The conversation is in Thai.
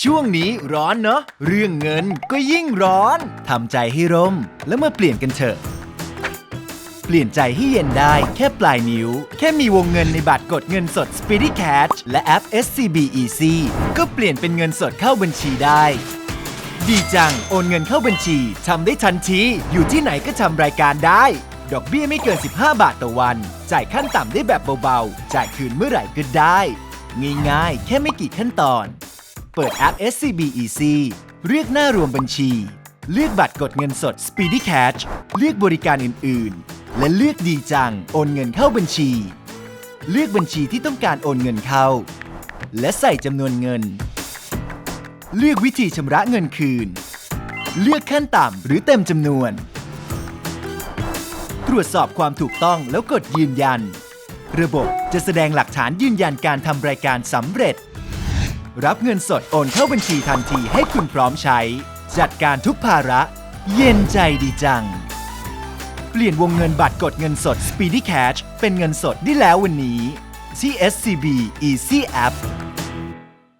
ช่วงนี้ร้อนเนอะ เรื่องเงินก็ยิ่งร้อน ทำใจให้ร่ม แล้วมาเปลี่ยนกันเถอะ เปลี่ยนใจให้เย็นได้แค่ปลายนิ้ว แค่มีวงเงินในบัตรกดเงินสด Speedy Cash และแอป SCB Easy ก็เปลี่ยนเป็นเงินสดเข้าบัญชีได้ ดีจัง โอนเงินเข้าบัญชีทำได้ทันที อยู่ที่ไหนก็ทำรายการได้ ดอกเบี้ยไม่เกิน 15 บาทต่อวัน จ่ายขั้นต่ำได้แบบเบาๆ จ่ายคืนเมื่อไหร่ก็ได้ ง่ายๆ แค่ไม่กี่ขั้นตอน เปิดแอป SCB Easy เรียกหน้ารวมบัญชี เลือกบัตรกดเงินสด Speedy Cash เลือกบริการอื่น ๆ และเลือกดีจัง โอนเงินเข้าบัญชี เลือกบัญชีที่ต้องการโอนเงินเข้า และใส่จำนวนเงิน เลือกวิธีชำระเงินคืน เลือกขั้นต่ำหรือเต็มจำนวน ตรวจสอบความถูกต้องแล้วกดยืนยัน ระบบจะแสดงหลักฐานยืนยันการทำรายการสำเร็จ รับเงินสดโอนเข้าบัญชีทันทีให้คุณพร้อมใช้ จัดการทุกภาระ เย็นใจดีจัง เปลี่ยนวงเงินบัตรกดเงินสด Speedy Cash เป็นเงินสดได้แล้ววันนี้ที่ SCB Easy App